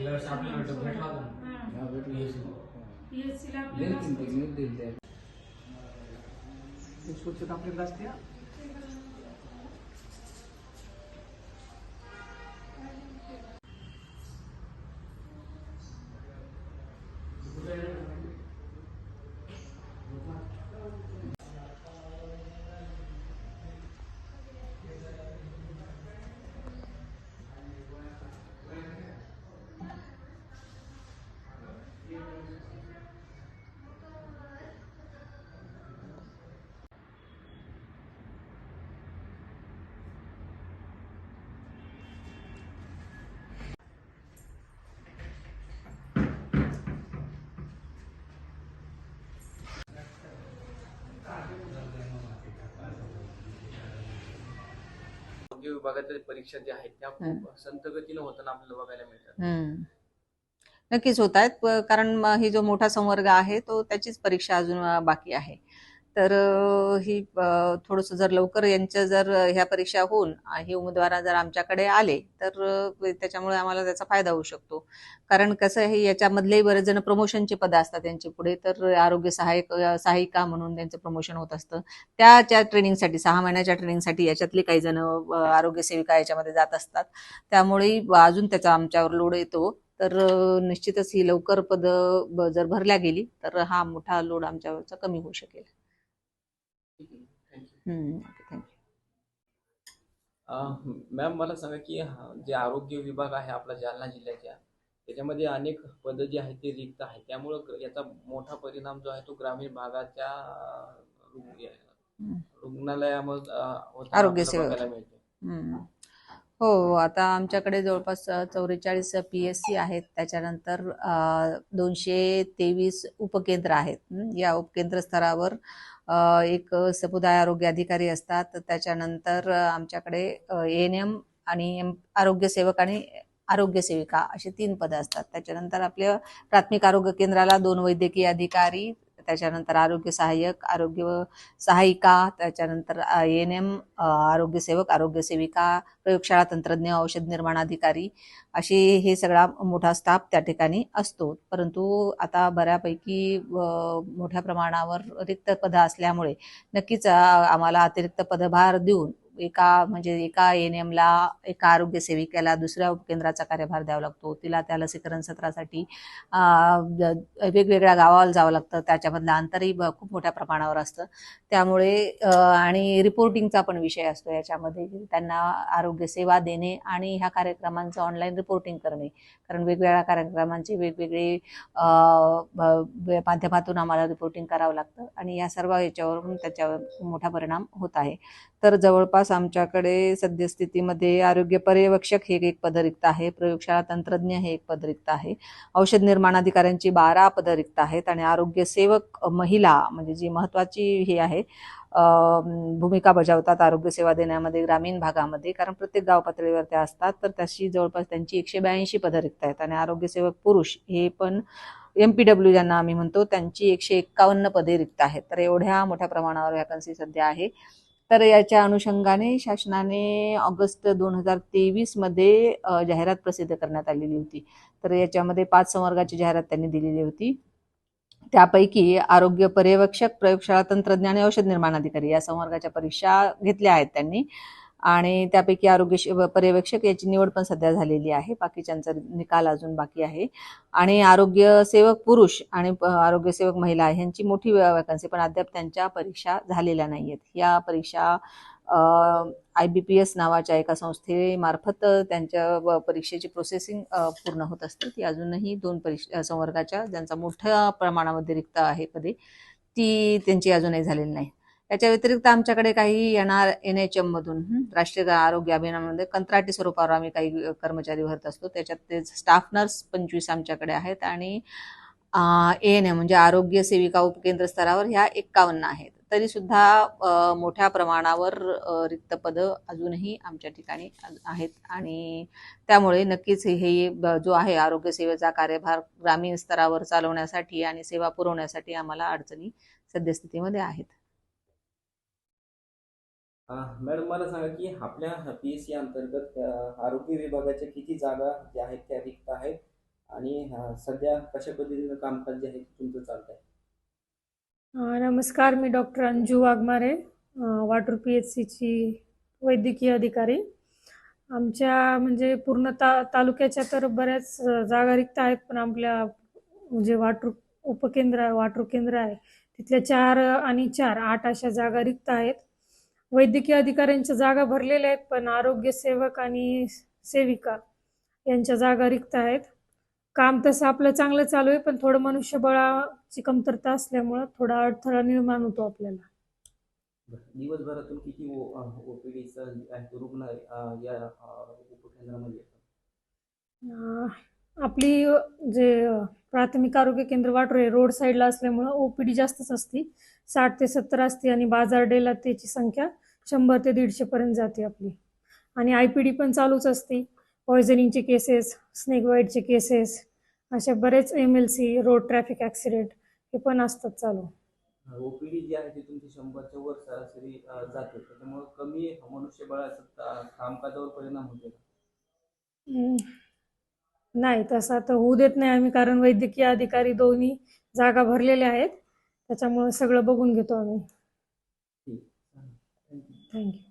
गेल्या वर्षी आपल्याला भेट- भेटला होता ना. भेटलं. PSC ला स्वच्छता आपल्याला असते आरोग्य विभागाच्या परीक्षा ज्या आहेत त्या संत गतीनं होताना आपल्याला बघायला मिळतात. नक्कीच होत आहेत कारण ही जो मोठा संवर्ग आहे तो त्याचीच परीक्षा अजून बाकी आहे. तर ही थोडंसं जर लवकर यांच्या जर ह्या परीक्षा होऊन हे उमेदवार जर आमच्याकडे आले तर त्याच्यामुळे आम्हाला त्याचा फायदा होऊ शकतो. कारण कसं आहे याच्यामधलेही बरेच जण प्रमोशनचे पदं असतात त्यांचे पुढे तर आरोग्य सहायक सहायिका म्हणून त्यांचं प्रमोशन होत असतं. त्याच्या ट्रेनिंगसाठी सहा महिन्याच्या ट्रेनिंगसाठी याच्यातले काही जण आरोग्य सेविका याच्यामध्ये जात असतात. त्यामुळे अजून त्याचा आमच्यावर लोड येतो. तर निश्चितच ही लवकर पद जर भरल्या गेली तर हा मोठा लोड आमच्यावरचा कमी होऊ शकेल. हम्म. मॅम मला सांगा की हा जे आरोग्य विभाग आहे आपला जालना जिल्ह्याच्या त्याच्यामध्ये अनेक पदं जी आहेत ते रिक्त आहेत त्यामुळं ग- याचा मोठा परिणाम जो आहे तो ग्रामीण भागाच्या अं, रुग्ण- हम्म. रुग्णालयामध्ये अं, होताना आरोग्य. बघायला मिळते हम्म. हो, हो आता आमच्याकडे जवळपास चौवेचाळीस पी एस सी आहेत. त्याच्यानंतर दोनशे तेवीस उपकेंद्र आहेत. या उपकेंद्र स्तरावर एक समुदाय आरोग्य अधिकारी असतात. त्याच्यानंतर आमच्याकडे एन एम आणि एम आरोग्य सेवक आणि आरोग्य सेविका असे तीन पदं असतात. त्याच्यानंतर आपल्या प्राथमिक आरोग्य केंद्राला दोन वैद्यकीय अधिकारी त्याच्यानंतर आरोग्य सहाय्यक आरोग्य सहायिका त्याच्यानंतर एन एम आरोग्य सेवक आरोग्य सेविका प्रयोगशाळा तंत्रज्ञ औषध निर्माण अधिकारी असे हे सगळा मोठा स्टाफ त्या ठिकाणी असतो. परंतु आता बऱ्यापैकी मोठ्या प्रमाणावर रिक्त पदं असल्यामुळे नक्कीच आम्हाला अतिरिक्त पदभार देऊन एका म्हणजे एका एन एमला एका आरोग्य सेविकेला दुसऱ्या उपकेंद्राचा कार्यभार द्यावा लागतो. तिला त्या लसीकरण सत्रासाठी वेगवेगळ्या गावाला जावं लागतं. त्याच्यामधलं अंतरही ब- खूप मोठ्या प्रमाणावर असतं. त्यामुळे आणि रिपोर्टिंगचा पण विषय असतो याच्यामध्ये. त्यांना आरोग्य सेवा देणे आणि ह्या कार्यक्रमांचं ऑनलाईन रिपोर्टिंग करणे. कारण वेगवेगळ्या कार्यक्रमांचे वेगवेगळे माध्यमातून आम्हाला रिपोर्टिंग करावं लागतं. आणि या सर्व याच्यावरून त्याच्यावर मोठा परिणाम होत आहे. तर जवळपास आमच्याकडे सद्यस्थितीमध्ये आरोग्य पर्यवेक्षक हे एक पदरिक्त आहे प्रयोगशाळा तंत्रज्ञ हे एक पदरिक्त आहे औषध निर्माण अधिकाऱ्यांची बारा पदरिक्त आहेत आणि आरोग्य सेवक महिला म्हणजे जी महत्वाची हे आहे भूमिका बजावतात आरोग्य सेवा देण्यामध्ये ग्रामीण भागामध्ये. कारण प्रत्येक गाव पातळीवर त्या असतात तर त्याशी जवळपास त्यांची एकशे ब्याऐंशी पदरिक्त आहेत आणि आरोग्य सेवक पुरुष हे पण एम पी डब्ल्यू ज्यांना आम्ही म्हणतो त्यांची एकशे एक्कावन्न पदे रिक्त आहेत. तर एवढ्या मोठ्या प्रमाणावर वॅकन्सी सध्या आहे. तर याच्या अनुषंगाने शासनाने ऑगस्ट दोन हजार तेवीसमध्ये जाहिरात प्रसिद्ध करण्यात आलेली होती. तर याच्यामध्ये पाच संवर्गाची जाहिरात त्यांनी दिलेली होती. त्यापैकी आरोग्य पर्यवेक्षक प्रयोगशाळा तंत्रज्ञ आणि औषध निर्माण अधिकारी या संवर्गाच्या परीक्षा घेतल्या आहेत त्यांनी. आणि त्यापैकी आरोग्य पर्यवेक्षक याची निवड पण सध्या झालेली आहे. बाकीच्यांचा निकाल अजून बाकी आहे. आणि आरोग्य सेवक पुरुष आणि आरोग्यसेवक आरोग्य सेवक महिला ह्यांची मोठी वॅकन्सी पण अद्याप त्यांच्या परीक्षा झालेल्या नाही आहेत या परीक्षा आय बी पी एस नावाच्या एका संस्थेमार्फत त्यांच्या व परीक्षेची प्रोसेसिंग पूर्ण होत असते. ती अजूनही दोन परीक्षा संवर्गाच्या ज्यांचा मोठ्या प्रमाणामध्ये रिक्त आहे पदे ती त्यांची अजूनही झालेली नाही याच्या व्यतिरिक्त आमच्याकडे काही येणार एन एच एम मधून राष्ट्रीय आरोग्य अभियानामध्ये कंत्राटी स्वरूपावर आम्ही काही कर्मचारी भरत असतो. त्याच्यात ते स्टाफ नर्स पंचवीस आमच्याकडे आहेत आणि ए एन एम म्हणजे आरोग्य सेविका उपकेंद्र स्तरावर ह्या एक्कावन्न आहेत. तरी सुद्धा मोठ्या प्रमाणावर रिक्त पदं अजूनही आमच्या ठिकाणी आहेत आणि त्यामुळे नक्कीच हे ब- जो आहे आरोग्य सेवेचा कार्यभार ग्रामीण स्तरावर चालवण्यासाठी आणि सेवा पुरवण्यासाठी आम्हाला अडचणी सद्यस्थितीमध्ये आहेत. मॅडम मला सांगा की आपल्या पी एस सी अंतर्गत आरोग्य विभागाच्या किती जागा ज्या आहेत त्या रिक्त आहेत? आणि सध्या कशा पद्धतीनं कामकाज जे आहे तुमचं चालत आहे नमस्कार मी डॉक्टर अंजू वाघमारे अ, वाटूर पी एच सीची वैद्यकीय अधिकारी. आमच्या म्हणजे पूर्ण ता तालुक्याच्या तर बऱ्याच जागा रिक्त आहेत पण आपल्या म्हणजे वाटूर उपकेंद्र आहे वाटूर केंद्र आहे. तिथल्या चार आणि चार आठ अशा जागा रिक्त आहेत. वैद्यकीय अधिकाऱ्यांच्या जागा भरलेल्या आहेत पण आरोग्य सेवक आणि सेविका यांच्या जागा रिक्त आहेत. काम तसं आपलं चांगलं चालू आहे पण थोडं मनुष्यबळाची कमतरता असल्यामुळं थोडा अडथळा निर्माण होतो आपल्याला. दिवसभरातून किती ओपीडीचं रुग्ण या उपकेंद्रामध्ये आपली जे प्राथमिक आरोग्य केंद्र वाटूर आहे रोड साईडला असल्यामुळं ओपीडी जास्तच असते. साठ ते सत्तर असते आणि बाजार डेला त्याची संख्या शंभर ते दीडशेपर्यंत जाते आपली. आणि आय पी डी पण चालूच असते. पॉयझनिंगचे केसेस स्नेक वाईटचे केसेस असे बरेच M L C road traffic accident हे पण असतात चालू. ओपीडी जी आहे ती तुमची शंभरच्या वर सरासरी जाते. त्याच्यामुळे कमी मनुष्यबळाचा कामकाजावर परिणाम होते. नाही तसं आता होऊ देत नाही आम्ही कारण वैद्यकीय अधिकारी दोन्ही जागा भरलेल्या आहेत. त्याच्यामुळे सगळं बघून घेतो आम्ही. थँक्यू